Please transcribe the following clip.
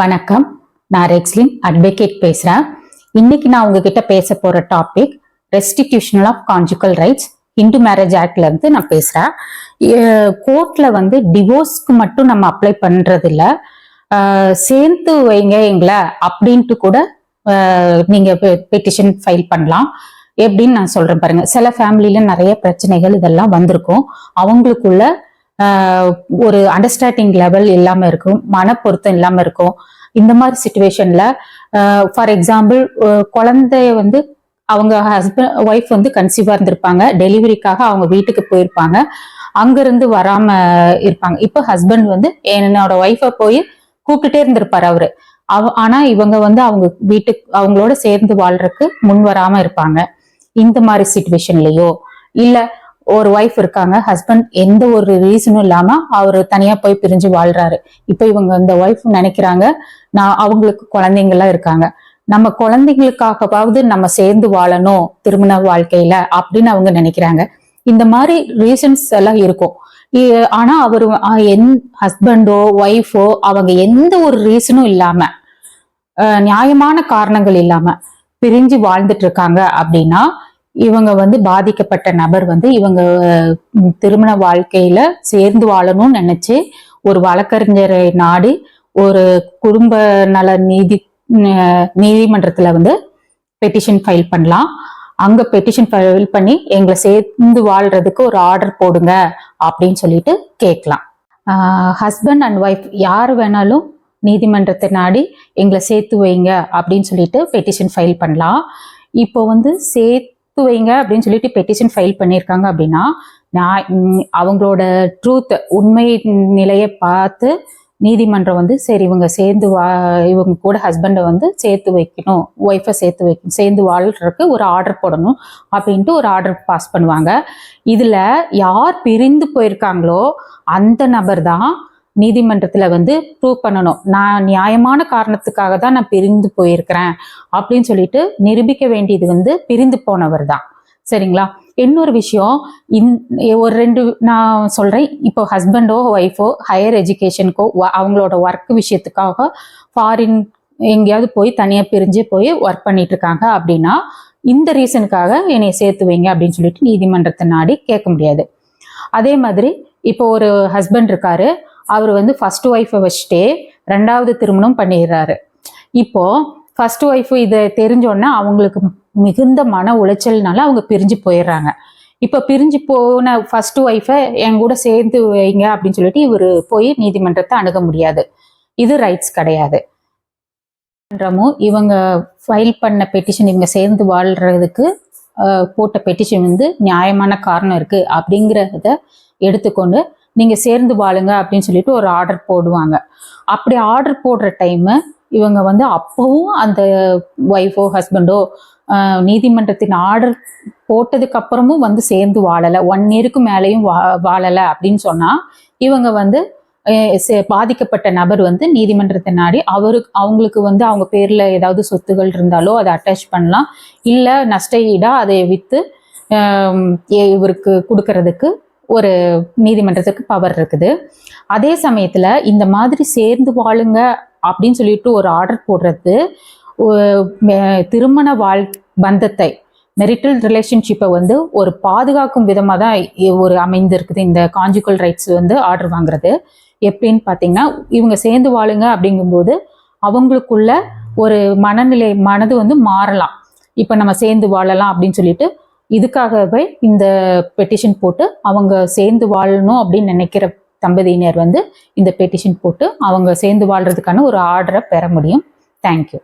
வணக்கம். நான் ரெக்ஸ்லின் அட்வொகேட் பேசுறேன். இன்னைக்கு நான் உங்ககிட்ட பேச போற topic restitutional of conjugal rights Hindu marriage ஆக்ட்ல இருந்து நான் பேசுறேன். கோர்ட்ல வந்து டிவோர்ஸ்க்கு மட்டும் நம்ம அப்ளை பண்றது இல்ல சேர்த்து வைங்க எங்களை அப்படின்ட்டு கூட நீங்க பெட்டிஷன் ஃபைல் பண்ணலாம். எப்படின்னு நான் சொல்றேன் பாருங்க. சில ஃபேமிலியில நிறைய பிரச்சனைகள் இதெல்லாம் வந்திருக்கும். அவங்களுக்குள்ள ஒரு அண்டர்ஸ்டாண்டிங் லெவல் இல்லாம இருக்கும் மனப்பொருத்தம் இல்லாமல் இல்லாம இருக்கும். இந்த மாதிரி சுச்சுவேஷன்ல ஃபார் எக்ஸாம்பிள் குழந்தைய வந்து அவங்க ஹஸ்பண்ட் ஒய்ஃப் வந்து கன்சீவா இருந்திருப்பாங்க. டெலிவரிக்காக அவங்க வீட்டுக்கு போயிருப்பாங்க. அங்கிருந்து வராம இருப்பாங்க. இப்போ ஹஸ்பண்ட் வந்து என்னோட ஒய்ஃபை போய் கூப்பிட்டுட்டே இருந்திருப்பாரு அவரு. அவ ஆனா இவங்க வந்து அவங்க வீட்டுக்கு அவங்களோட சேர்ந்து வாழ்றதுக்கு முன் வராம இருப்பாங்க. இந்த மாதிரி சுச்சுவேஷன்லயோ இல்லை ஒரு ஒய்ஃப் இருக்காங்க ஹஸ்பண்ட் எந்த ஒரு ரீசனும் இல்லாம அவர் தனியா போய் பிரிஞ்சு வாழ்றாரு. இப்ப இவங்க இந்த ஒய்ஃப் நினைக்கிறாங்க நான் அவங்களுக்கு குழந்தைங்க எல்லாம் இருக்காங்க. நம்ம குழந்தைங்களுக்காகவாவது நம்ம சேர்ந்து வாழணும் திருமண வாழ்க்கையில அப்படின்னு அவங்க நினைக்கிறாங்க. இந்த மாதிரி ரீசன்ஸ் எல்லாம் இருக்கும். ஆனா அவர் என் ஹஸ்பண்டோ ஒய்ஃபோ அவங்க எந்த ஒரு ரீசனும் இல்லாம நியாயமான காரணங்கள் இல்லாம பிரிஞ்சு வாழ்ந்துட்டு இருக்காங்க அப்படின்னா இவங்க வந்து பாதிக்கப்பட்ட நபர் வந்து இவங்க திருமண வாழ்க்கையில சேர்ந்து வாழணும்னு நினைச்சு ஒரு வழக்கறிஞரை நாடி ஒரு குடும்ப நல நீதி நீதிமன்றத்துல வந்து பெட்டிஷன் ஃபைல் பண்ணலாம். அங்க பெட்டிஷன் ஃபைல் பண்ணி எங்களை சேர்ந்து வாழ்றதுக்கு ஒரு ஆர்டர் போடுங்க அப்படின்னு சொல்லிட்டு கேட்கலாம். ஹஸ்பண்ட் அண்ட் ஒய்ஃப் யார் வேணாலும் நீதிமன்றத்தை நாடி எங்களை சேர்த்து வைங்க அப்படின்னு சொல்லிட்டு பெட்டிஷன் ஃபைல் பண்ணலாம். இப்போ வந்து சேர்த்து வைங்க அப்படின்னு சொல்லிட்டு பெட்டிஷன் ஃபைல் பண்ணியிருக்காங்க அப்படின்னா நான் அவங்களோட ட்ரூத் உண்மை நிலையை பார்த்து நீதிமன்றம் வந்து சரி இவங்க சேர்ந்து வா இவங்க கூட ஹஸ்பண்டை வந்து சேர்த்து வைக்கணும் ஒய்ஃபை சேர்த்து வைக்கணும் சேர்ந்து வாழ்றதுக்கு ஒரு ஆர்டர் போடணும் அப்படின்ட்டு ஒரு ஆர்டர் பாஸ் பண்ணுவாங்க. இதில் யார் பிரிந்து போயிருக்காங்களோ அந்த நபர் தான் நீதிமன்றத்தில் வந்து ப்ரூவ் பண்ணணும். நான் நியாயமான காரணத்துக்காக தான் நான் பிரிந்து போயிருக்கிறேன் அப்படின்னு சொல்லிட்டு நிரூபிக்க வேண்டியது வந்து பிரிந்து போனவர் தான். சரிங்களா? இன்னொரு விஷயம் இந் ஒரு ரெண்டு நான் சொல்கிறேன் இப்போ ஹஸ்பண்டோ ஒய்ஃபோ ஹையர் எஜுகேஷனுக்கோ அவங்களோட ஒர்க் விஷயத்துக்காக ஃபாரின் எங்கேயாவது போய் தனியாக பிரிஞ்சு போய் ஒர்க் பண்ணிட்டு இருக்காங்க அப்படின்னா இந்த ரீசனுக்காக என்னை சேர்த்து வைங்க அப்படின்னு சொல்லிட்டு நீதிமன்றத்தை நாடி கேட்க முடியாது. அதே மாதிரி இப்போ ஒரு ஹஸ்பண்ட் இருக்காரு. அவர் வந்து ஃபர்ஸ்ட் ஒய்ஃபை வச்சுட்டே ரெண்டாவது திருமணம் பண்ணிடுறாரு. இப்போ ஃபர்ஸ்ட் ஒய்ஃப் இதை தெரிஞ்சோடனே அவங்களுக்கு மிகுந்த மன உளைச்சல்னால அவங்க பிரிஞ்சு போயிடுறாங்க. இப்போ பிரிஞ்சு போன ஃபர்ஸ்ட் ஒய்ஃபை என் கூட சேர்ந்து வைங்க அப்படின்னு சொல்லிட்டு இவர் போய் நீதிமன்றத்தை அணுக முடியாது. இது ரைட்ஸ் கிடையாது. நீதிமன்றமும் இவங்க ஃபைல் பண்ண பெட்டிஷன் இவங்க சேர்ந்து வாழ்றதுக்கு போட்ட பெட்டிஷன் வந்து நியாயமான காரணம் இருக்கு அப்படிங்கிறத எடுத்துக்கொண்டு நீங்க சேர்ந்து வாழுங்க அப்படின்னு சொல்லிட்டு ஒரு ஆர்டர் போடுவாங்க. அப்படி ஆர்டர் போடுற டைம் இவங்க வந்து அப்பவும் அந்த ஒய்ஃபோ ஹஸ்பண்டோ நீதிமன்றத்தின் ஆர்டர் போட்டதுக்கு அப்புறமும் வந்து சேர்ந்து வாழலை. ஒன் இயருக்கு மேலேயும் வா வாழலை அப்படின்னு சொன்னா இவங்க வந்து சே- பாதிக்கப்பட்ட நபர் வந்து நீதிமன்றத்தை நாடி அவருக்கு அவங்களுக்கு வந்து அவங்க பேர்ல ஏதாவது சொத்துகள் இருந்தாலோ அதை அட்டாச் பண்ணலாம். இல்லை நஷ்ட ஈடாக அதை வித்து இவருக்கு கொடுக்கறதுக்கு ஒரு நீதிமன்றத்துக்கு பவர் இருக்குது. அதே சமயத்துல இந்த மாதிரி சேர்ந்து வாழுங்க அப்படின்னு சொல்லிட்டு ஒரு ஆர்டர் போடுறது திருமண வாழ் பந்தத்தை மெரிட்டல் ரிலேஷன்ஷிப்பை வந்து ஒரு பாதுகாக்கும் விதமாக தான் ஒரு அமைந்திருக்குது. இந்த கான்ஜுகல் ரைட்ஸ் வந்து ஆர்டர் வாங்குறது. எப்படின்னு பார்த்தீங்கன்னா இவங்க சேர்ந்து வாழுங்க அப்படிங்கும்போது அவங்களுக்குள்ள ஒரு மனநிலை மனது வந்து மாறலாம். இப்போ நம்ம சேர்ந்து வாழலாம் அப்படின்னு சொல்லிட்டு இதுக்காகவே இந்த பெட்டிஷன் போட்டு அவங்க சேர்ந்து வாழணும் அப்படின்னு நினைக்கிற தம்பதியினர் வந்து இந்த பெட்டிஷன் போட்டு அவங்க சேர்ந்து வாழ்றதுக்கான ஒரு ஆர்டரை பெற முடியும். தேங்க்யூ